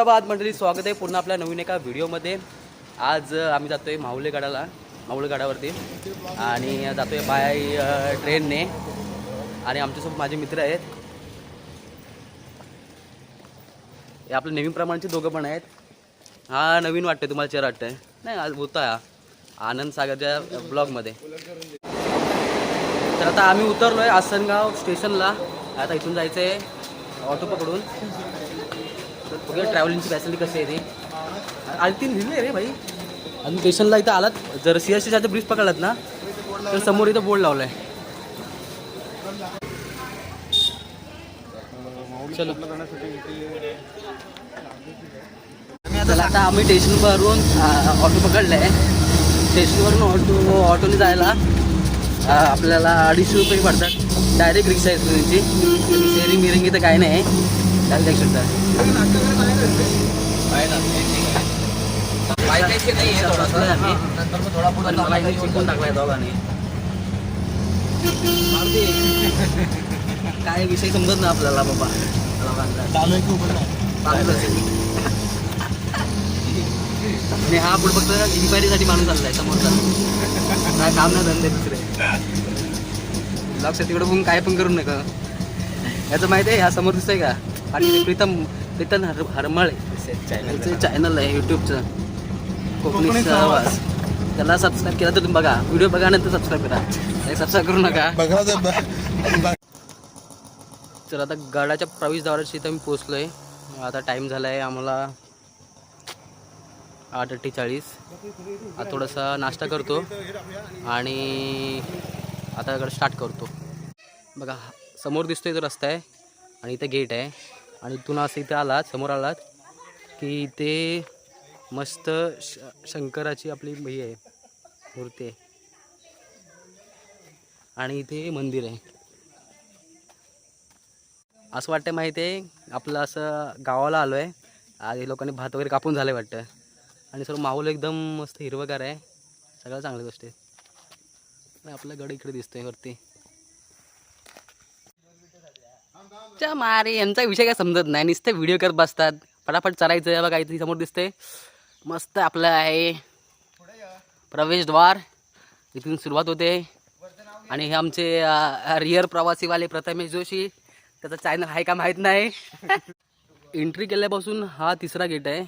सुप्रभात मंडळी स्वागत आहे पुन्हा आपल्या नवीन एका व्हिडिओमध्ये. आज आम्ही जातोय माहुले गडाला माहुले गडावरती आणि जातोय बाय ट्रेनने. आणि आमच्यासोबत माझे मित्र आहेत. हे आपल्या प्रमाणचे दोघं पण आहेत. हा नवीन वाटतंय तुम्हाला चेहरा वाटतंय. नाही आज होता. हा आनंद सागरच्या ब्लॉगमध्ये. तर आता आम्ही उतरलोय आसनगाव स्टेशनला. आता इथून जायचं आहे ऑटो पकडून. तर ट्रॅव्हलिंगची फॅसिलिटी कशी आहे ती? आणि ती लिहिली रे भाई. आणि स्टेशनला इथं आलात? जर सी एस टीच्या ब्रिज पकडलात ना तर समोर इथं बोर्ड लावलाय. चलो. चला आता आम्ही स्टेशनवरून ऑटो पकडलाय. स्टेशनवरून ऑटो ऑटोने जायला आपल्याला अडीचशे रुपये पडतात. डायरेक्ट रिक्षा आहे तुमची. शेअरिंग बिरिंग इथं काय नाही. डायरेक्ट शकतात काय विषय समजत ना आपल्याला बाबा आणि हा आपण फक्त इन्क्वायरीसाठी माणूस चाललाय समोरचा काय काम नाही धंदे दुसरे लक्ष तिकडे बघून काय पण करू नका. याचं माहिती आहे ह्या समोर दिसतंय का? आणि प्रीतम प्रीतम हर हरमळ. चॅनलचं चॅनल आहे यूट्यूबचं कोकणी सहवास त्याला सबस्क्राईब केला तर तुम्ही बघा. व्हिडिओ बघा नंतर सबस्क्राईब करा सबस्क्राईब करू नका. बघा तर आता गडाच्या प्रवेशद्वाराशी इथं मी पोचलो आहे आता टाईम झाला आहे आम्हाला आठ अठ्ठेचाळीस. आता थोडासा नाश्ता करतो. आणि आता गड स्टार्ट करतो. बघा समोर दिसतोय तो रस्ता आहे. आणि इथं गेट आहे. आणि इथून असं इथे आलात समोर आलात की इथे मस्त श शंकराची आपली ही आहे मूर्ती आहे. आणि इथे मंदिर आहे. असं वाटतं माहिती आहे आपलं असं गावाला आलो आहे आधी लोकांनी भात वगैरे कापून झालं वाटतं. आणि सर्व माहोल एकदम मस्त हिरवगार आहे सगळ्या चांगल्या गोष्टी आहे. आणि आपला गड इकडे दिसतोय वरती. च्या मारे यांचा विषय काय समजत नाही. नुसतं व्हिडिओ करत बसतात. फटाफट चालायचं. बघा इथे समोर दिसते मस्त आपलं आहे प्रवेशद्वार इथून सुरुवात होते. आणि हे आमचे रिअर प्रवासीवाले प्रथमेश जोशी. त्याचा चॅनल आहे का माहीत नाही. एंट्री केल्यापासून हा तिसरा गेट आहे.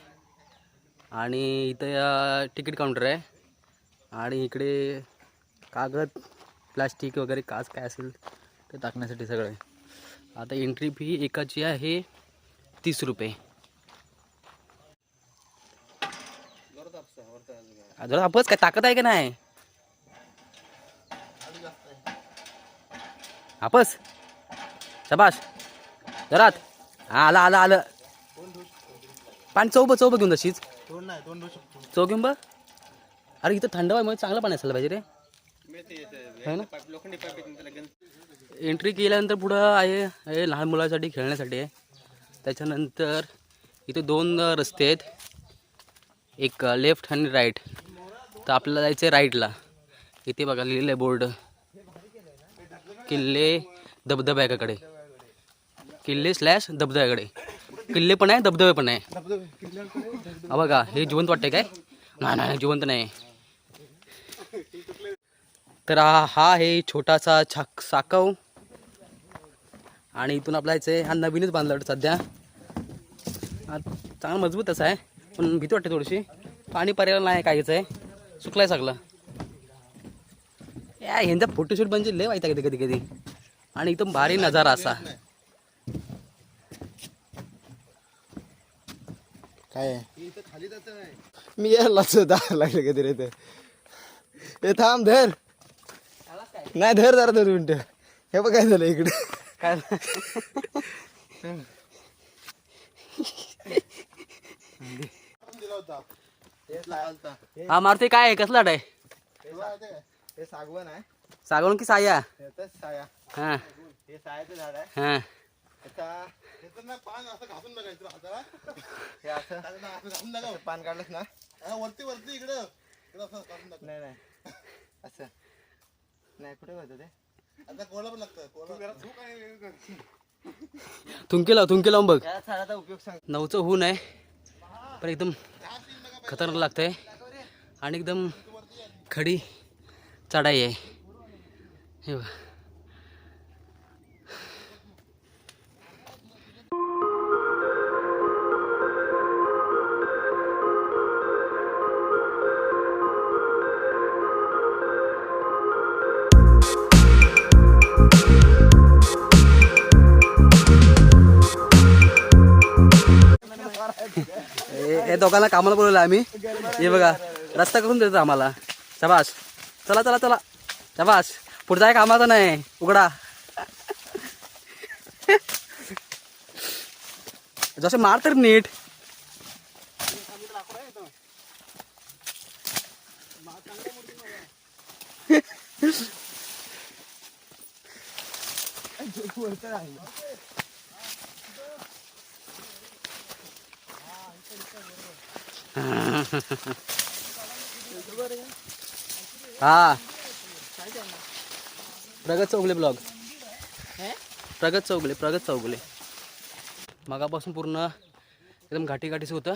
आणि इथं तिकीट काउंटर आहे. आणि इकडे कागद प्लास्टिक वगैरे काच काय असेल ते टाकण्यासाठी सगळं आहे. आता एंट्री फी एकाची आहे तीस रुपये. जरा आपच काय? ताकद आहे का नाही? आपस शबाश जरात. हा आला आला आलं. पाणी चौ बघ चौ बघ घेऊन तशीच चौ घेऊन बघ. अरे इथं थंड आहे चांगलं पाणी असायला पाहिजे रे. है ना? एंट्री केल्यानंतर पुढं आहे हे लहान मुलांसाठी खेळण्यासाठी आहे. त्याच्यानंतर इथे दोन रस्ते आहेत. एक लेफ्ट आणि राईट तर आपल्याला जायचं आहे राईटला इथे बघा लिहिलेलं आहे बोर्ड. किल्ले धबधब्याकडे. किल्ले स्लॅश धबधब्याकडे. किल्ले पण आहे धबधबे पण आहे. हा बघा हे जिवंत वाटतंय काय? नाही नाही जिवंत नाही. तर हा आहे छोटासा छाक साकव. आणि इथून आपला आहे हा नवीनच बांधला वाटतं सध्या. चांगला मजबूत असा आहे. पण भीती वाटते थोडीशी. पाणी पर्यायला नाही काहीच आहे. सुकलाय सगळं. या ह्यांचा फोटोशूट म्हणजे लय वाईट कधी कधी कधी. आणि एकदम भारी नजारा असा. काय? मी यायला लागले कधी रे ते. थांब धर. नाही धर जरा दोन मिनिटं. हे बघ काय झालं इकडे. काय? हा मारुती काय आहे? कसला आहे हे सागवण आहे सागवण की साया? साया हा. हे. सायाचं झाड आहे हा पान असं घासून बघायचं हाताला हे असं असं पान काढलंस ना? वरती वरती इकडं नाही नाही. असं नाही कुठे होतं ते? आता कोळा पण लागतं थुंकी लाव थुंकी लावून बघ. या झाडाचा उपयोग सांग. नऊचं होऊन आहे पण एकदम खतरनाक लागतंय. आणि एकदम खडी चढाई आहे. हे बघा. दोघांना कामाला बोलवलं आम्ही. हे बघा रस्ता करून देतो आम्हाला. शबाश चला चला चला. शबाश पुढचा आहे कामाचा नाही. उघडा. जसे मार तर नीट. हा. प्रगत चौगले ब्लॉग. प्रगत चौगले प्रगत चौगले. मगापासून पूर्ण एकदम घाटी घाटीचं होतं.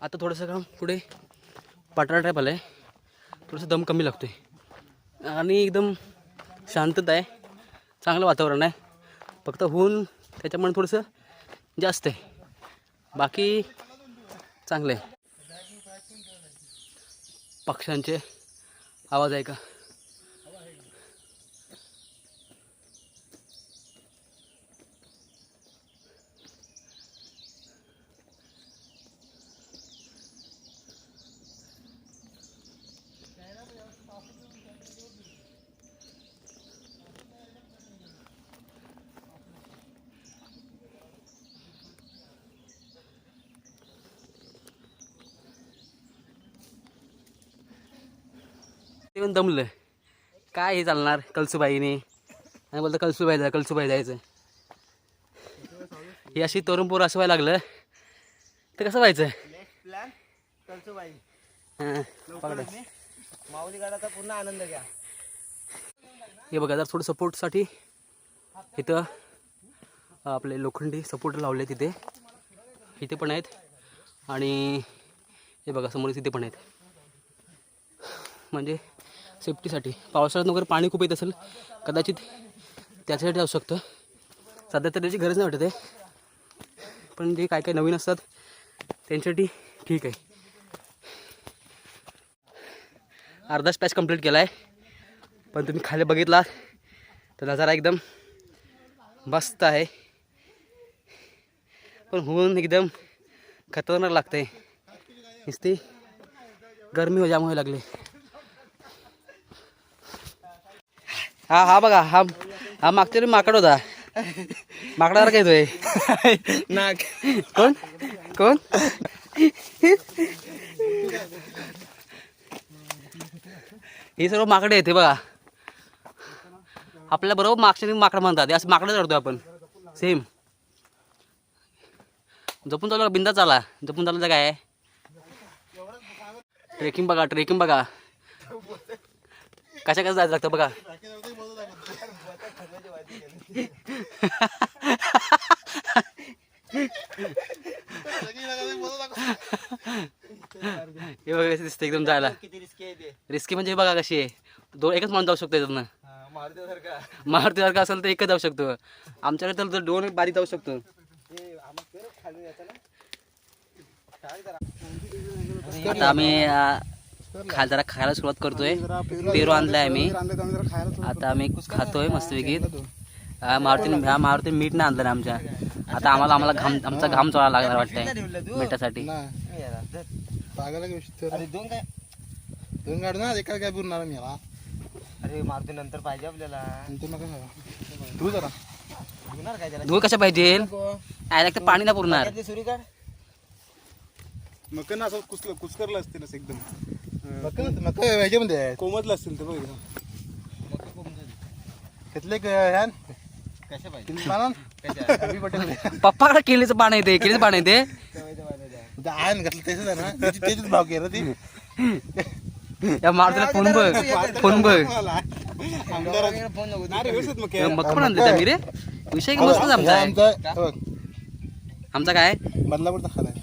आता थोडंसं काम पुढे पाटणा टाईप आलं आहे थोडंसं दम कमी लागतो आहे आणि एकदम शांतता आहे. चांगलं वातावरण आहे. फक्त ऊन त्याच्यामुळे थोडंसं जास्त आहे. बाकी चांगलं. आहे पक्ष्यांचे आवाज आहे का येऊन दमलं. काय हे चालणार? कलसूबाईने. आणि बोलतं कलसूबाई जायचं कलसूबाई जायचं. ही अशी तरुण पोरं असं व्हायला लागलं. ते कसं व्हायचं? माऊली गाडाचा पूर्ण आनंद घ्या हे बघा जर थोडं सपोर्टसाठी इथं आपले लोखंडी सपोर्ट लावले तिथे. इथे पण आहेत. आणि हे बघा समोर तिथे पण आहेत. म्हणजे सेफ्टीसाठी. पावसाळ्यात वगैरे पाणी खूप येत असेल कदाचित त्याच्यासाठी असू शकतं. सध्या तर त्याची गरज नाही वाटत आहे. पण जे काय काय नवीन असतात त्यांच्यासाठी ठीक आहे. अर्धा स्पॅच कंप्लीट केला आहे पण तुम्ही खाली बघितला तर नजारा एकदम मस्त आहे. पण होऊन एकदम खतरनाक लागते नुसती गरमी हो जाम व्हायला लागली. हा हा बघा हा हा मागच्या माकड होता. माकडावर काय येतोय? नाक. कोण? कोण? ही सर्व माकडे येते बघा. आपल्या बरोबर मागच्या माकडं म्हणतात. असं माकडं चढतोय आपण. सेम जपून चालू बिंदा चाला. जपून चाललं काय आहे? ट्रेकिंग बघा ट्रेकिंग बघा. कशा कसं जायचं लागतं बघा. हे बघा कसं दिसतं एकदम जायला. किती रिस्की आहे ते. रिस्की म्हणजे बघा कशी आहे. दोन एकच माणूस जाऊ शकतो याच्यातनं हा, मारुतीसारखा मारुतीसारखं असेल तर एकच जाऊ शकतो. आमच्याकडे तर दोन बारी जाऊ शकतो. हे आम्हाला करत खाली येतं ना. काय करा? आता आम्ही अं, खा जरा खायला सुरुवात करतोय. पेरू आणलाय आम्ही. आता आम्ही खातोय मस्तपैकी अं, मारुतीने हा मारुतीने मीठ नाही आणलं ना आमच्या. आता आम्हाला आम्हाला घाम आमचा घाम चोळा लागणार वाटतंय मिठासाठी अरे दोन काय? दोन गाडी ना एका काय पुरणार मी याला? अरे मारुती नंतर पाहिजे आपल्याला. तू नका तू जरा. घेणार काय त्याला? धूळ कशा पाहिजे? आयला तर पाणी ना पुरणार त्यातली सुरी काढ. मग ना असं कुसलं कुसकरलं असते ना एकदम. मग मग ह्याच्यामध्ये आहे कोमतलं असतील ते बघ. घेतले ह्यान. पप्पाकडे केळीचं पाणी येते केळीचं पाणी येते आयन घातलं तेच आहे ना. त्याची त्याचीच भाव केलं ती. या मारुतीला फोन बघ. फोन बघ. मग पण आणले मी रे विषय की मस्तच आमचा. आहे आमचा आमचा काय? बदलापूरचा खाना आहे.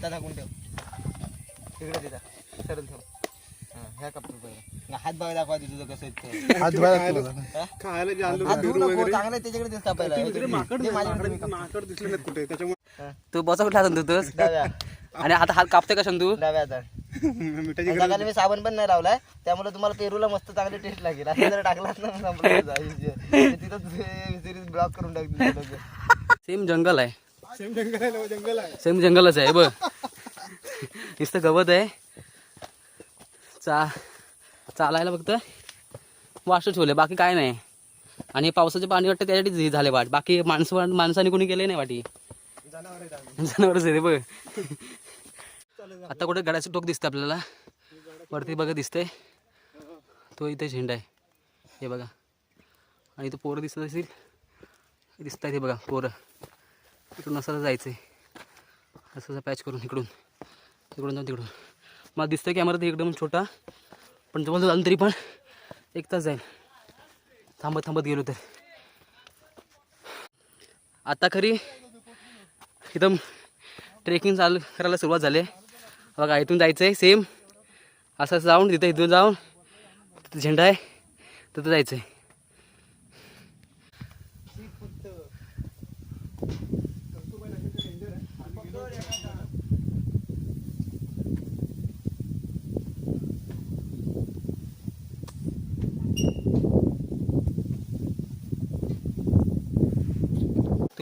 त्या झाकून ठेव हा, ह्या कपडे हात बघा दाखवा दे तुझं कसं आहे हात धुवायला लागतो मला. हात धुवू नको चांगलं आहे, त्याच्याकडे दिसतं आपल्याला. ते माझ्याकडे. तू बसा कुठला संतू तूच? डाव्या. आणि आता हात कापते का संतू डाव्या हातात मी साबण पण नाही लावलाय त्यामुळे तुम्हाला पेरूला मस्त चांगली टेस्ट लागेल. असं जर टाकलात ना संपलं तुझं आयुष्य. तिथं ब्लॉक करून टाकतील सेम जंगल आहे. सेम जंगल आहे जंगल आहे. सेम जंगलच आहे बघ. नुसतं गवत आहे. चा चालायला फक्त वाट ठेवले बाकी काय नाही. आणि पावसाचे पाणी वाटतं त्यासाठी झाले वाट. बाकी माणसं माणसाने कोणी केले नाही वाटी. जनावरच आहे बघ. आता कुठे गडाचं टोक दिसतं आपल्याला. वरती बघा दिसतंय. तो इथे झेंडा आहे. हे बघा. आणि इथं पोरं दिसत असेल दिसत आहे बघा पोरं. इकडून असं जायचं आहे असं पॅच करून इकडून. तिकडून जाऊन तिकडून. मला दिसतं कॅमेरा ते एकदम छोटा. पण जवळ झालं तरी पण एक तास जाईल. थांबत थांबत गेलो तर. आता खरी एकदम ट्रेकिंग चालू करायला सुरुवात झाली आहे. बघा इथून जायचं आहे सेम असं असं जाऊन तिथं इथून जाऊन तिथं झेंडा आहे तिथं जायचं आहे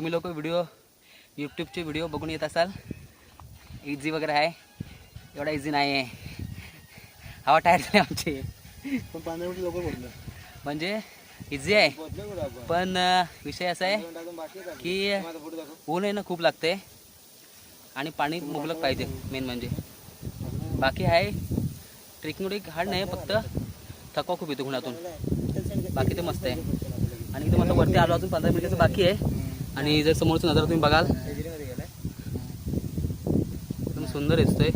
तुम्ही लोक व्हिडिओ यूट्यूबचे व्हिडिओ बघून येत असाल. इझी वगैरे आहे. एवढा इझी नाही आहे हवा टायर झाली आमची. पण पंधरा मिनिट लवकर बोललं म्हणजे इझी आहे. पण विषय असा आहे की? ऊन आहे ना खूप लागते आणि पाणी मुबलक पाहिजे मेन म्हणजे. बाकी आहे ट्रेकिंग एवढी हार्ड नाही फक्त थकवा खूप येतो उन्हातून. बाकी ते मस्त आहे. आणि एकदम आता वरती आलो अजून पंधरा मिनिटाचं बाकी आहे. आणि जर समोरचं नजर तुम्ही बघाल एकदम सुंदर दिसतोय.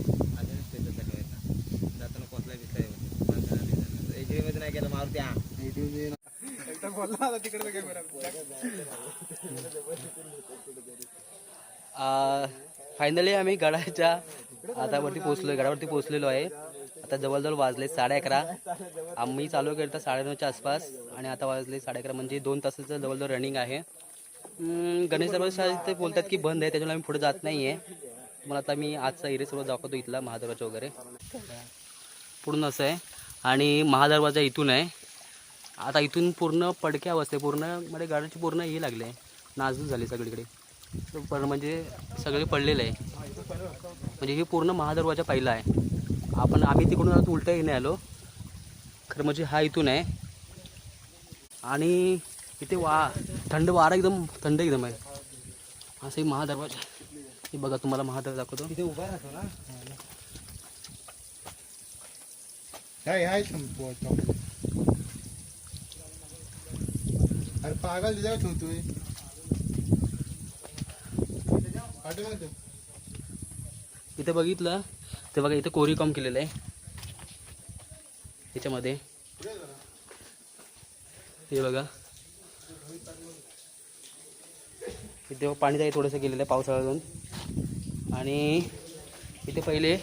नाही मारुती फायनली आम्ही गडाच्या आतावरती पोहोचलो गडावरती पोहोचलेलो आहे. आता जवळजवळ वाजले साडे अकरा. आम्ही चालू केलं तर साडेनऊच्या आसपास आणि आता वाजले साडे अकरा म्हणजे दोन तासाचं जवळजवळ रनिंग आहे. गणेश दरवाजा ते बोलतात की बंद आहे त्याच्यामुळे आम्ही पुढे जात नाही आहे मला आता मी आजचा एरिया सर्व दाखवतो इथला महादरवाजा वगैरे. पूर्ण असं आहे. आणि महादरवाजा इथून आहे. आता इथून पूर्ण पडक्या अवस्थे पूर्ण म्हणजे गाड्याची पूर्ण हे लागले नाजूक झाली सगळीकडे. पण म्हणजे सगळे पडलेलं आहे. म्हणजे हे पूर्ण महादरवाजा पहिला आहे. आपण आम्ही तिकडून आता उलट्या येणे आलो. खरं म्हणजे हा इथून आहे. आणि इथे वा थंड वारा एकदम थंड एकदम आहे असं हे महादरवाजा। हे बघा तुम्हाला महादर दाखवतो तिथे उभा राहतो ना हाय हाय संपू अरे पागल ना तू. इथे बघितलं ते बघा इथे कोरी कॉम केलेलं आहे याच्यामध्ये हे बघा इथे पाणी जाई थोडंसं गेलेलं आहे पावसाळ्यातून. आणि इथे पहिले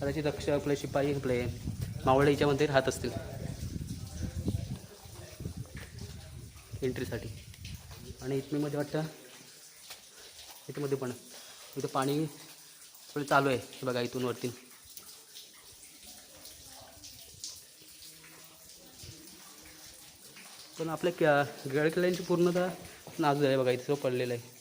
कदाचित दक्ष आपले शिपाई आपले मावळे याच्यामध्ये राहत असतील. एंट्रीसाठी आणि इथं मध्ये वाटतं इथे पण. इथं पाणी थोडं चालू आहे. बघा इथून वरती. पण आपल्या क्या गड किल्ल्यांची पूर्णतः नाश आहे बघा इथे पडलेलं आहे.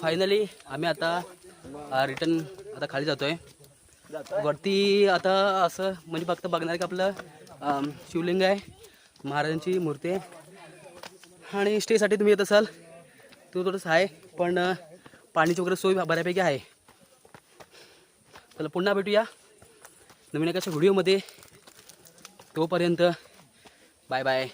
फायनली आम्ही आता रिटर्न आता खाली जातोय. वरती आता असं म्हणजे फक्त बघणार की आपलं शिवलिंग आहे महाराजांची मूर्ती आहे. आणि स्टेसाठी तुम्ही येत असाल तो थोडंसं आहे पण पाण्याची वगैरे सोय बऱ्यापैकी आहे. चला पुन्हा भेटूया. नवीन एकाच्या व्हिडिओमध्ये तोपर्यंत बाय बाय